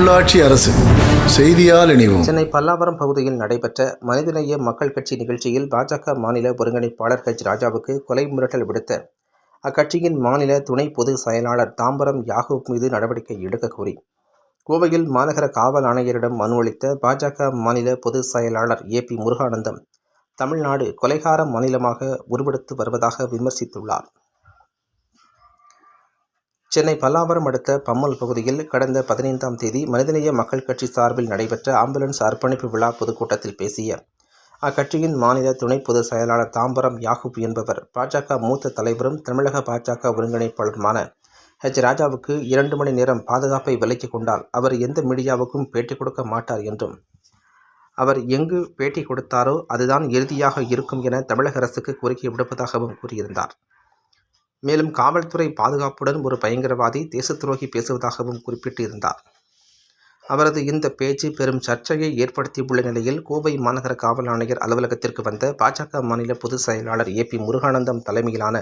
உள்ளாட்சி அரசு செய்தியால் இணைவோம். சென்னை பல்லாவரம் பகுதியில் நடைபெற்ற மனிதநேய மக்கள் கட்சி நிகழ்ச்சியில் பாஜக மாநில ஒருங்கிணைப்பாளர் ஹெச் ராஜாவுக்கு கொலை மிரட்டல் விடுத்த அக்கட்சியின் மாநில துணை பொதுச் செயலாளர் தாம்பரம் யாகூப் மீது நடவடிக்கை எடுக்க கோரி கோவையில் மாநகர காவல் ஆணையரிடம் மனு அளித்த பாஜக மாநில பொதுச் செயலாளர் ஏ. பி. முருகானந்தம் தமிழ்நாடு கொலைகார மாநிலமாக உருவெடுத்து வருவதாக விமர்சித்துள்ளார். சென்னை பல்லாவரம் அடுத்த பம்மல் பகுதியில் கடந்த பதினைந்தாம் தேதி மனிதநேய மக்கள் கட்சி சார்பில் நடைபெற்ற ஆம்புலன்ஸ் அர்ப்பணிப்பு விழா பொதுக்கூட்டத்தில் பேசிய அக்கட்சியின் மாநில துணை பொதுச் செயலாளர் தாம்பரம் யாகூப் என்பவர் பாஜக மூத்த தலைவரும் தமிழக பாஜக ஒருங்கிணைப்பாளருமான ஹெச் ராஜாவுக்கு இரண்டு மணி நேரம் பாதுகாப்பை விலக்கிக் கொண்டால் அவர் எந்த மீடியாவுக்கும் பேட்டி கொடுக்க மாட்டார் என்றும் அவர் எங்கு பேட்டி கொடுத்தாரோ அதுதான் இறுதியாக இருக்கும் என தமிழக அரசுக்கு கோரிக்கை விடுப்பதாகவும் கூறியிருந்தார். மேலும் காவல்துறை பாதுகாப்புடன் ஒரு பயங்கரவாதி தேச துரோகி பேசுவதாகவும் குறிப்பிட்டிருந்தார். அவரது இந்த பேச்சு பெரும் சர்ச்சையை ஏற்படுத்தியுள்ள நிலையில் கோவை மாநகர காவல் ஆணையர் அலுவலகத்திற்கு வந்த பாஜக மாநில பொதுச் செயலாளர் ஏ பி முருகானந்தம் தலைமையிலான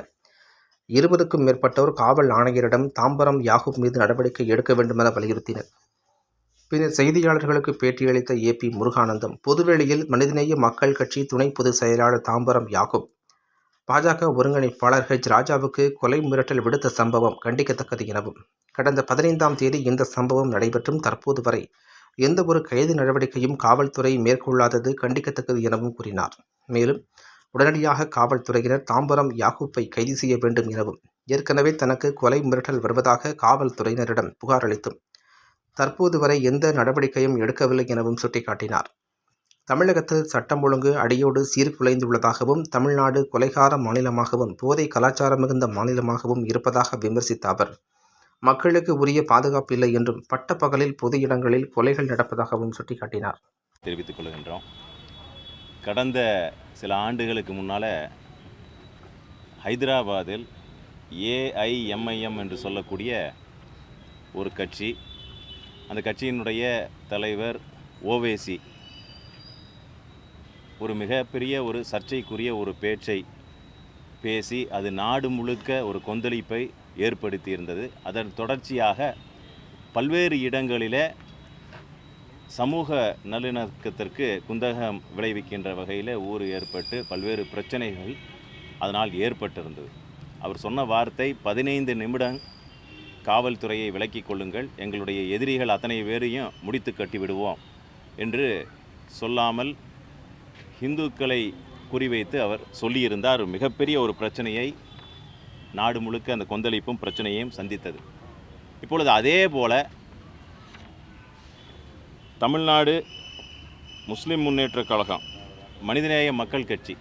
இருபதுக்கும் மேற்பட்டோர் காவல் ஆணையரிடம் தாம்பரம் யாகூப் மீது நடவடிக்கை எடுக்க வேண்டுமென வலியுறுத்தினர். பின்னர் செய்தியாளர்களுக்கு பேட்டியளித்த ஏ பி முருகானந்தம் பொதுவெளியில் மனிதநேய மக்கள் கட்சி துணை பொதுச் செயலாளர் தாம்பரம் யாகூப் பாஜக ஒருங்கிணைப்பாளர் ஹெச் ராஜாவுக்கு கொலை மிரட்டல் விடுத்த சம்பவம் கண்டிக்கத்தக்கது எனவும் கடந்த பதினைந்தாம் தேதி இந்த சம்பவம் நடைபெற்றும் தற்போது வரை எந்த ஒரு கைது நடவடிக்கையும் காவல்துறை மேற்கொள்ளாதது கண்டிக்கத்தக்கது எனவும் கூறினார். மேலும் உடனடியாக காவல்துறையினர் தாம்பரம் யாகூப்பை கைது செய்ய வேண்டும் எனவும் ஏற்கனவே தனக்கு கொலை மிரட்டல் வருவதாக காவல்துறையினரிடம் புகார் அளித்தும் தற்போது வரை எந்த நடவடிக்கையும் எடுக்கவில்லை எனவும் சுட்டிக்காட்டினார். தமிழகத்தில் சட்டம் ஒழுங்கு அடியோடு சீர்குலைந்துள்ளதாகவும் தமிழ்நாடு கொலைகார மாநிலமாகவும் போதை கலாச்சாரம் மிகுந்த மாநிலமாகவும் இருப்பதாக விமர்சித்த அவர். மக்களுக்கு உரிய பாதுகாப்பு இல்லை என்றும் பட்டப்பகலில் பொது இடங்களில் கொலைகள் நடப்பதாகவும் சுட்டிக்காட்டினார். தெரிவித்துக் கொள்கின்றோம். கடந்த சில ஆண்டுகளுக்கு முன்னால் ஹைதராபாத்தில் ஏஐஎம்ஐஎம் என்று சொல்லக்கூடிய ஒரு கட்சி அந்த கட்சியினுடைய தலைவர் ஓவேசி ஒரு மிகப்பெரிய ஒரு சர்ச்சைக்குரிய ஒரு பேச்சை பேசி அது நாடு முழுக்க ஒரு கொந்தளிப்பை ஏற்படுத்தி இருந்தது அதன் தொடர்ச்சியாக பல்வேறு இடங்களிலே சமூக நல்லிணக்கத்திற்கு குந்தகம் விளைவிக்கின்ற வகையில் ஊர் ஏற்பட்டு பல்வேறு பிரச்சனைகள் அதனால் ஏற்பட்டிருந்தது. அவர் சொன்ன வார்த்தை பதினைந்து நிமிடம் காவல்துறையை விலக்கிக் கொள்ளுங்கள் எங்களுடைய எதிரிகள் அத்தனை பேரையும் முடித்து கட்டிவிடுவோம் என்று சொல்லாமல் இந்துக்களை குறிவைத்து அவர் சொல்லியிருந்தார். மிகப்பெரிய ஒரு பிரச்சனையை நாடு முழுக்க அந்த கொந்தளிப்பும் பிரச்சனையையும் சந்தித்தது. இப்பொழுது அதே போல தமிழ்நாடு முஸ்லிம் முன்னேற்றக் கழகம் மனிதநேய மக்கள் கட்சி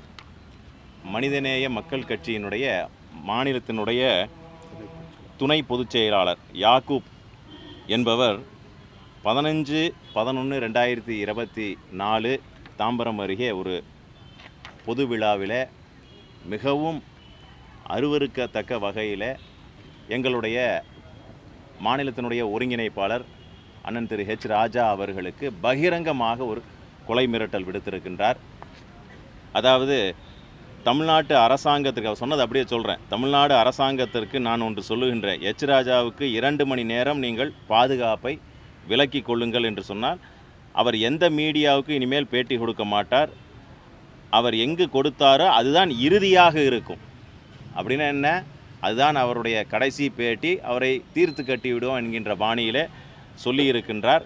மனிதநேய மக்கள் கட்சியினுடைய மாநிலத்தினுடைய துணை பொதுச் செயலாளர் யாக்கூப் என்பவர் பதினஞ்சு பதினொன்று ரெண்டாயிரத்தி இருபத்தி நாலு தாம்பரம் அருகே ஒரு பொது விழாவில் மிகவும் அருவருக்கத்தக்க வகையில் எங்களுடைய மாநிலத்தினுடைய ஒருங்கிணைப்பாளர் அண்ணன் திரு ஹெச் ராஜா அவர்களுக்கு பகிரங்கமாக ஒரு கொலை மிரட்டல் விடுத்திருக்கின்றார். அதாவது தமிழ்நாட்டு அரசாங்கத்திற்கு அவர் சொன்னது அப்படியே சொல்கிறேன் தமிழ்நாடு அரசாங்கத்திற்கு நான் ஒன்று சொல்லுகின்றேன். எச் ராஜாவுக்கு இரண்டு மணி நேரம் நீங்கள் பாதுகாப்பை விலக்கிக் கொள்ளுங்கள் என்று சொன்னால் அவர் எந்த மீடியாவுக்கு இனிமேல் பேட்டி கொடுக்க மாட்டார் அவர் எங்கு கொடுத்தாரோ அதுதான் இறுதியாக இருக்கும். அப்படின்னா என்ன? அதுதான் அவருடைய கடைசி பேட்டி அவரை தீர்த்து கட்டிவிடுவோம் என்கின்ற பாணியிலே சொல்லியிருக்கின்றார்.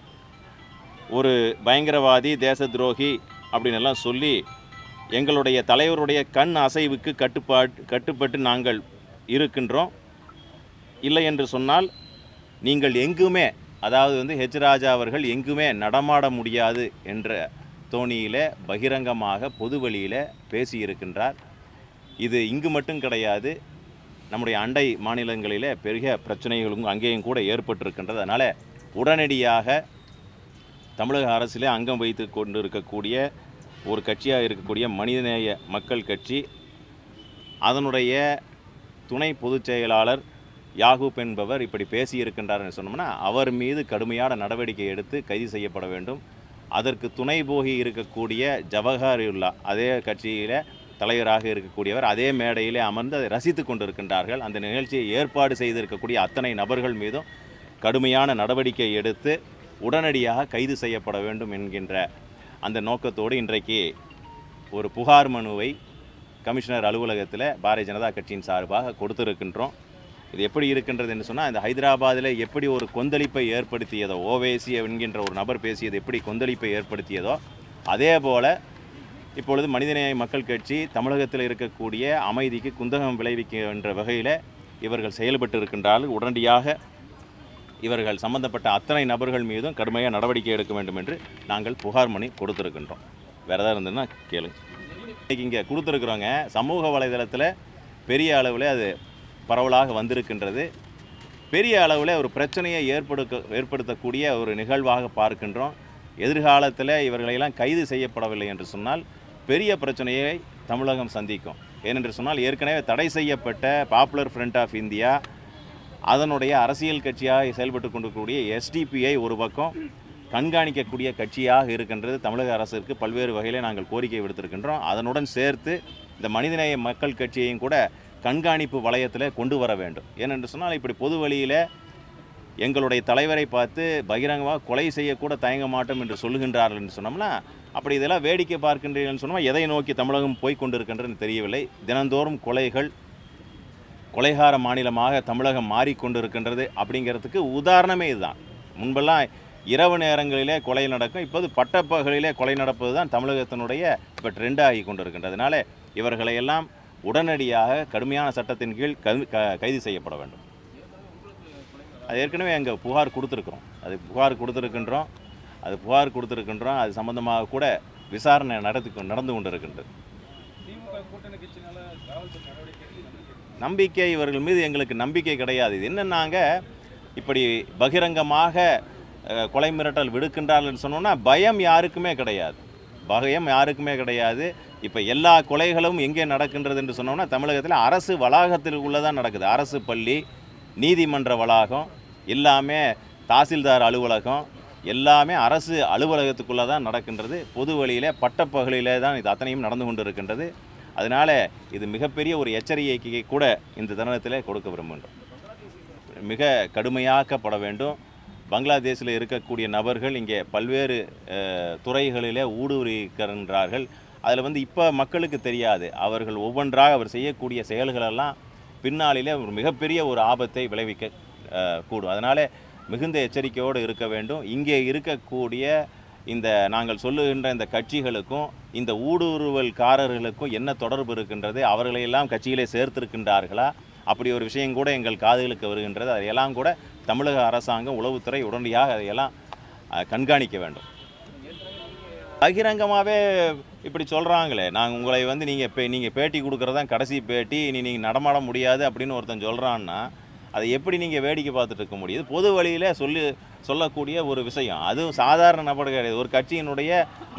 ஒரு பயங்கரவாதி தேச துரோகி அப்படின்னு எல்லாம் சொல்லி எங்களுடைய தலைவருடைய கண் அசைவுக்கு கட்டுப்பாட்டு கட்டுப்பட்டு நாங்கள் இருக்கின்றோம். இல்லை என்று சொன்னால் நீங்கள் எங்குமே அதாவது வந்து ஹெச் ராஜா அவர்கள் எங்குமே நடமாட முடியாது என்ற தோணியில் பகிரங்கமாக பொது வழியில் பேசியிருக்கின்றார். இது இங்கு மட்டும் கிடையாது நம்முடைய அண்டை மாநிலங்களில் பெரிய பிரச்சனைகளும் அங்கேயும் கூட ஏற்பட்டிருக்கின்றது. அதனால் உடனடியாக தமிழக அரசிலே அங்கம் வைத்து கொண்டு இருக்கக்கூடிய ஒரு கட்சியாக இருக்கக்கூடிய மனிதநேய மக்கள் கட்சி அதனுடைய துணை பொதுச் செயலாளர் யாகூப் என்பவர் இப்படி பேசியிருக்கின்றார் என்று சொன்னோம்னா அவர் மீது கடுமையான நடவடிக்கை எடுத்து கைது செய்யப்பட வேண்டும். அதற்கு துணை போகி இருக்கக்கூடிய ஜவஹருல்லா அதே கட்சியில் தலைவராக இருக்கக்கூடியவர் அதே மேடையிலே அமர்ந்து அதை ரசித்து கொண்டிருக்கின்றார்கள். அந்த நிகழ்ச்சியை ஏற்பாடு செய்திருக்கக்கூடிய அத்தனை நபர்கள் மீதும் கடுமையான நடவடிக்கை எடுத்து உடனடியாக கைது செய்யப்பட வேண்டும் என்கின்ற அந்த நோக்கத்தோடு இன்றைக்கு ஒரு புகார் மனுவை கமிஷனர் அலுவலகத்தில் பாரதிய ஜனதா கட்சியின் சார்பாக கொடுத்திருக்கின்றோம். இது எப்படி இருக்கின்றது என்று சொன்னால் இந்த ஹைதராபாத்தில் எப்படி ஒரு கொந்தளிப்பை ஏற்படுத்தியதோ ஓவேசி என்கின்ற ஒரு நபர் பேசியது எப்படி கொந்தளிப்பை ஏற்படுத்தியதோ அதே போல் இப்பொழுது மனிதநேய மக்கள் கட்சி தமிழகத்தில் இருக்கக்கூடிய அமைதிக்கு குந்தகம் விளைவிக்கின்ற வகையில் இவர்கள் செயல்பட்டு இருக்கின்றால் உடனடியாக இவர்கள் சம்பந்தப்பட்ட அத்தனை நபர்கள் மீதும் கடுமையாக நடவடிக்கை எடுக்க வேண்டும் என்று நாங்கள் புகார் மணி கொடுத்துருக்கின்றோம். வேறு ஏதாவது இருந்ததுன்னா கேளுங்க. இன்றைக்கி இங்கே கொடுத்துருக்குறோங்க. சமூக வலைதளத்தில் பெரிய அளவில் அது பரவலாக வந்திருக்கின்றது. பெரிய அளவில் ஒரு பிரச்சனையை ஏற்படுத்த ஏற்படுத்தக்கூடிய ஒரு நிகழ்வாக பார்க்கின்றோம். எதிர்காலத்தில் இவர்களையெல்லாம் கைது செய்யப்படவில்லை என்று சொன்னால் பெரிய பிரச்சனையை தமிழகம் சந்திக்கும். ஏனென்று சொன்னால் ஏற்கனவே தடை செய்யப்பட்ட பாப்புலர் ஃப்ரண்ட் ஆஃப் இந்தியா அதனுடைய அரசியல் கட்சியாக செயல்பட்டு கொண்டிருக்கக்கூடிய எஸ்டிபிஐ ஒரு பக்கம் கண்காணிக்கக்கூடிய கட்சியாக இருக்கின்றது. தமிழக அரசிற்கு பல்வேறு வகையில் நாங்கள் கோரிக்கை விடுத்திருக்கின்றோம். அதனுடன் சேர்த்து இந்த மனிதநேய மக்கள் கட்சியையும் கூட கண்காணிப்பு வளையத்தில் கொண்டு வர வேண்டும். ஏனென்று சொன்னால் இப்படி பொது வழியில் எங்களுடைய தலைவரை பார்த்து பகிரங்கமாக கொலை செய்யக்கூட தயங்க மாட்டோம் என்று சொல்லுகின்றார்கள் என்று சொன்னோம்னா அப்படி இதெல்லாம் வேடிக்கை பார்க்கின்றீர்கள்னு சொன்னால் எதை நோக்கி தமிழகம் போய் கொண்டிருக்கின்றன்னு தெரியவில்லை. தினந்தோறும் கொலைகள் கொலைகார மாநிலமாக தமிழகம் மாறிக்கொண்டிருக்கின்றது அப்படிங்கிறதுக்கு உதாரணமே இதுதான். முன்பெல்லாம் இரவு நேரங்களிலே கொலை நடக்கும் இப்போது பட்டப்பகலிலே கொலை நடப்பது தான் தமிழகத்தினுடைய இப்போ ட்ரெண்ட் ஆகி கொண்டிருக்கின்றதுனால இவர்களையெல்லாம் உடனடியாக கடுமையான சட்டத்தின் கீழ் க- கைது செய்யப்பட வேண்டும். அது ஏற்கனவே அங்கே புகார் கொடுத்துருக்குறோம். அது புகார் கொடுத்துருக்கின்றோம். அது புகார் கொடுத்துருக்கின்றோம். அது சம்பந்தமாக கூட விசாரணை நடத்தி நடந்து கொண்டிருக்கின்றது. நம்பிக்கை இவர்கள் மீது எங்களுக்கு நம்பிக்கை கிடையாது. இது என்னன்னாங்க இப்படி பகிரங்கமாக கொலை மிரட்டல் விடுக்கின்றார்கள் சொன்னோன்னா பயம் யாருக்குமே கிடையாது. பயம் யாருக்குமே கிடையாது. இப்போ எல்லா கொலைகளும் எங்கே நடக்கின்றது என்று சொன்னோம்னா தமிழகத்தில் அரசு வளாகத்தில் உள்ளதான் நடக்குது. அரசு பள்ளி நீதிமன்ற வளாகம் எல்லாமே தாசில்தார் அலுவலகம் எல்லாமே அரசு அலுவலகத்துக்குள்ளே தான் நடக்கின்றது. பொது வழியிலே பட்டப்பகலிலே தான் இது அத்தனையும் நடந்து கொண்டு இருக்கின்றது அதனால் இது மிகப்பெரிய ஒரு எச்சரிக்கையை கூட இந்த தருணத்தில் கொடுக்க விரும்புகின்றோம். மிக கடுமையாக்கப்பட வேண்டும். பங்களாதேஷில் இருக்கக்கூடிய நபர்கள் இங்கே பல்வேறு துறைகளில் துறைகளிலே ஊடுருவிக்கின்றார்கள். அதில் வந்து இப்போ மக்களுக்கு தெரியாது. அவர்கள் ஒவ்வொன்றாக அவர் செய்யக்கூடிய செயல்களெல்லாம் பின்னாளிலே ஒரு மிகப்பெரிய ஒரு ஆபத்தை விளைவிக்க கூடும். அதனால் மிகுந்த எச்சரிக்கையோடு இருக்க வேண்டும். இங்கே இருக்கக்கூடிய இந்த நாங்கள் சொல்லுகின்ற இந்த கட்சிகளுக்கும் இந்த ஊடுருவல்காரர்களுக்கும் என்ன தொடர்பு இருக்கின்றது? அவர்களையெல்லாம் கட்சியிலே சேர்த்திருக்கின்றார்களா? அப்படி ஒரு விஷயம் கூட எங்கள் காதுகளுக்கு வருகின்றது. அதையெல்லாம் கூட தமிழக அரசாங்கம் உளவுத்துறை உடனடியாக அதையெல்லாம் கண்காணிக்க வேண்டும். பகிரங்கமாகவே இப்படி சொல்கிறாங்களே நாங்கள் உங்களை வந்து நீங்கள் இப்போ நீங்கள் பேட்டி கொடுக்குறதான் கடைசி பேட்டி. இனி நீங்கள் நடமாட முடியாது அப்படின்னு ஒருத்தன் சொல்கிறான்னா அதை எப்படி நீங்கள் வேடிக்கை பார்த்துட்டு இருக்க முடியுது பொது வழியில் சொல்லி சொல்லக்கூடிய ஒரு விஷயம். அதுவும் சாதாரண நபர் கிடையாது. ஒரு கட்சியினுடைய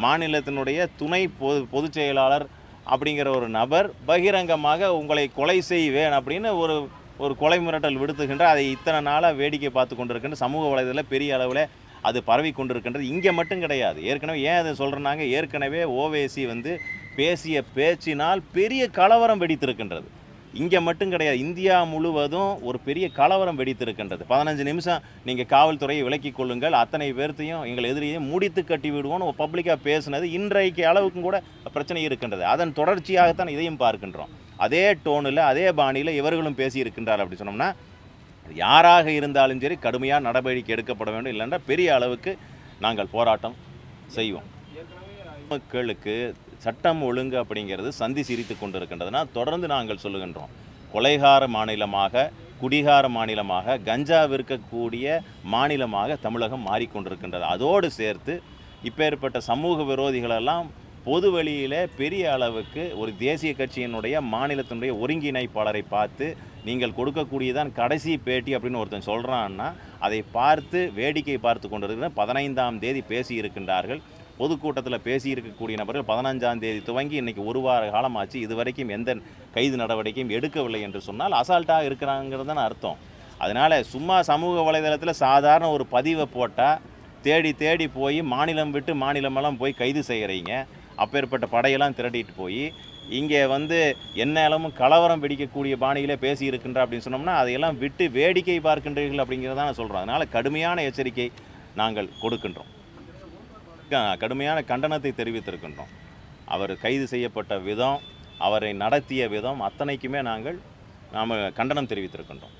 மாநிலத்தினுடைய துணை பொது பொதுச் செயலாளர் அப்படிங்கிற ஒரு நபர் பகிரங்கமாக உங்களை கொலை செய்வேன் அப்படின்னு ஒரு ஒரு கொலை மிரட்டல் விடுத்துகின்ற அதை இத்தனை நாளாக வேடிக்கை பார்த்து கொண்டிருக்கின்ற சமூக வலைதளத்தில் பெரிய அளவில் அது பரவி கொண்டிருக்கின்றது. இங்கே மட்டும் கிடையாது. ஏற்கனவே ஏன் அதை சொல்கிறனாங்க ஏற்கனவே ஓவேசி வந்து பேசிய பேச்சினால் பெரிய கலவரம் வெடித்திருக்கின்றது. இங்கே மட்டும் கிடையாது. இந்தியா முழுவதும் ஒரு பெரிய கலவரம் வெடித்திருக்கின்றது. பதினஞ்சு நிமிஷம் நீங்கள் காவல்துறையை விலக்கி கொள்ளுங்கள். அத்தனை பேர்த்தையும் எங்கள் எதிரியையும் முடித்து கட்டி விடுவோம்னு பப்ளிக்காக பேசினது இன்றைக்கு அளவுக்கும் கூட பிரச்சனை இருக்கின்றது. அதன் தொடர்ச்சியாகத்தான் இதையும் பார்க்கின்றோம். அதே டோனில் அதே பாணியில் இவர்களும் பேசியிருக்கின்றார் அப்படி சொன்னோம்னா யாராக இருந்தாலும் சரி கடுமையாக நடவடிக்கை எடுக்கப்பட வேண்டும். இல்லைன்னா பெரிய அளவுக்கு நாங்கள் போராட்டம் செய்வோம். மக்களுக்கு சட்டம் ஒழுங்கு அப்படிங்கிறது சந்தி சிரித்து கொண்டிருக்கின்றதுனா தொடர்ந்து நாங்கள் சொல்லுகின்றோம். கொலைகார மாநிலமாக குடிகார மாநிலமாக கஞ்சா விற்கக்கூடிய மாநிலமாக தமிழகம் மாறிக்கொண்டிருக்கின்றது. அதோடு சேர்த்து இப்பேற்பட்ட சமூக விரோதிகளெல்லாம் பொது வழியில் பெரிய அளவுக்கு ஒரு தேசிய கட்சியினுடைய மாநிலத்தினுடைய ஒருங்கிணைப்பாளரை பார்த்து நீங்கள் கொடுக்கக்கூடியதான் கடைசி பேட்டி அப்படின்னு ஒருத்தன் சொல்கிறான்னா அதை பார்த்து வேடிக்கை பார்த்து கொண்டிருக்கிற பதினைந்தாம் தேதி பேசி இருக்கின்றார்கள். பொதுக்கூட்டத்தில் பேசியிருக்கக்கூடிய நபர்கள் பதினஞ்சாம் தேதி துவங்கி இன்றைக்கி ஒரு வார காலமாச்சு இதுவரைக்கும் எந்த கைது நடவடிக்கையும் எடுக்கவில்லை என்று சொன்னால் அசால்ட்டாக இருக்கிறாங்கிறது தான் அர்த்தம். அதனால் சும்மா சமூக வலைதளத்தில் சாதாரண ஒரு பதிவை போட்டால் தேடி தேடி போய் மாநிலம் விட்டு மாநிலமெல்லாம் போய் கைது செய்கிறீங்க அப்பேற்பட்ட படையெல்லாம் திரட்டிட்டு போய் இங்கே வந்து எந்நேரமும் கலவரம் பிடிக்கக்கூடிய பாணியிலே பேசியிருக்கின்ற அப்படின்னு சொன்னோம்னா அதையெல்லாம் விட்டு வேடிக்கை பார்க்கின்றீர்கள் அப்படிங்கிறதான் நான் சொல்கிறோம் அதனால் கடுமையான எச்சரிக்கை நாங்கள் கொடுக்கின்றோம். கடுமையான கண்டனத்தை தெரிவித்திருக்கின்றோம். அவர் கைது செய்யப்பட்ட விதம் அவரை நடத்திய விதம் அத்தனைக்குமே நாங்கள் நாம் கண்டனம் தெரிவித்திருக்கின்றோம்.